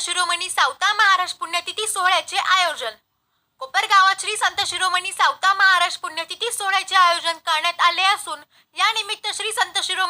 शिरोमणी सावता महाराज पुण्यतिथी सोहळ्याचे आयोजन. कोपरगावात श्री संत शिरोमणी सावता महाराज पुण्यतिथी सोहळ्याचे आयोजन करण्यात आले असून या निमित्त श्री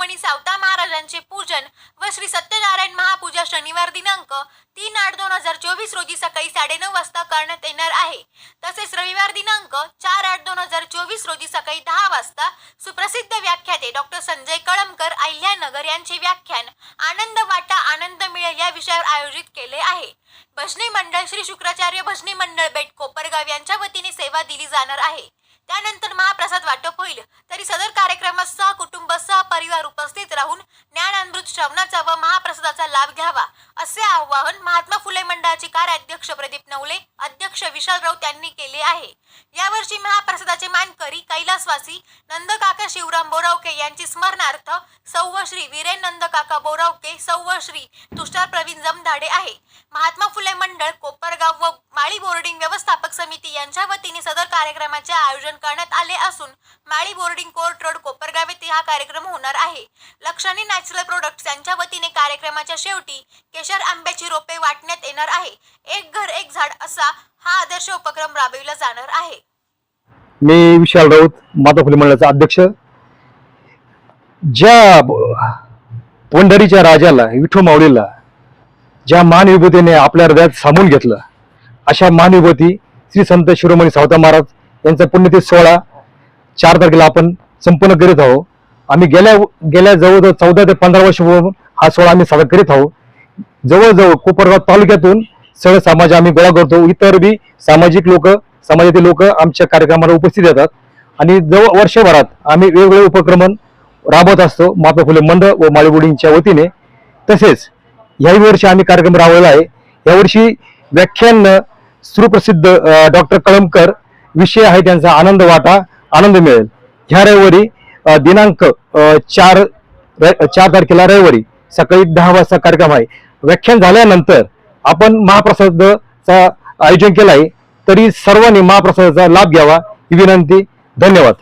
आणि सावता महाराजांचे पूजन व श्री सत्यनारायण महापूजा शनिवार दिनांक तीन आठ दोन हजार चोवीस रोजी सकाळी साडेनऊ वाजता करण्यात येणार आहे. तसेच रविवार दिनांक चार आठ दोन हजार चोवीस रोजी सकाळी दहा वाजता सुप्रसिद्ध व्याख्याते डॉक्टर संजय कळमकर अहिल्यानगर यांचे व्याख्यान आनंद वाटा आनंद मिळेल या विषयावर आयोजित केले आहे. भजनी मंडळ श्री शुक्राचार्य भजनी मंडळ बेट कोपरगाव यांच्या वतीने सेवा दिली जाणार आहे. त्यानंतर महाप्रसाद वाटप होईल. तरी सदर कार्यक्रमात सह कुटुंब सह परिवार उपस्थित राहून ज्ञानामृत श्रवणाचा व महाप्रसादाचा लाभ घ्यावा असे आवाहन महात्मा फुले मंडळाचे कार्याध्यक्ष प्रदीप नवले अध्यक्ष विशाल राऊत यांनी केले आहे. यावर्षी महाप्रसादाचे मानकरी कैलासवासी नंदकाका शिवराम बोरावके यांची स्मरणार्थ सौव श्री वीरेंद्र काका बोरावके सौव श्री तुषार प्रवीण जमधाडे आहे. महात्मा फुले मंडळ कोपरगाव व माळी बोर्डिंग व्यवस्थापक समिती यांच्या वतीने सदर कार्यक्रमाचे आयोजन करण्यात आले असून Mali boarding court road Kopargaon येथे हा कार्यक्रम होणार आहे. लक्षणी नॅचरल प्रोडक्ट्स यांच्या वतीने कार्यक्रमाच्या शेवटी केशर आंब्याची रोपे वाटण्यात येणार आहे. एक घर एक झाड असा हा आदर्श उपक्रम राबविला जाणार आहे. मी विशाल राऊत माता फुले मंडळाचा अध्यक्ष. ज्या पंढरीच्या राजाला विठू माऊलीला ज्या मानविभूतीने आपल्या हृदयात सामावून घेतलं अशा मानविभूती श्री संत शिरोमणी सावता महाराज यांचा पुण्यतिथी सोहळा चार तारखेला आपण संपन्न करीत आहोत. आम्ही गेल्या गेल्या जवळजवळ चौदा ते पंधरा वर्षापूर्वी हा सोहळा आम्ही साजरा करीत आहोत. जवळजवळ कोपरगाव तालुक्यातून सगळे समाज आम्ही गोळा करतो. इतर बी सामाजिक लोक समाजातील लोक आमच्या कार्यक्रमाला उपस्थित येतात. आणि जवळ वर्षभरात आम्ही वेगवेगळे उपक्रम राबवत असतो. माता फुले मंडळ व माळीगुडींच्या वतीने. तसेच याही वर्षी आम्ही कार्यक्रम राबवला आहे. यावर्षी व्याख्यान सुप्रसिद्ध डॉक्टर कळमकर विषय आहे त्यांचा आनंद वाटा आनंद मिळेल. ह्या रविवारी दिनांक चार र- चार तारखेला रविवारी सकाळी दहा वाजता कार्यक्रम आहे. व्याख्यान झाल्यानंतर आपण महाप्रसादाचा आयोजन केलं आहे तरी सर्वांनी महाप्रसादाचा लाभ घ्यावा. ही विनंती. धन्यवाद.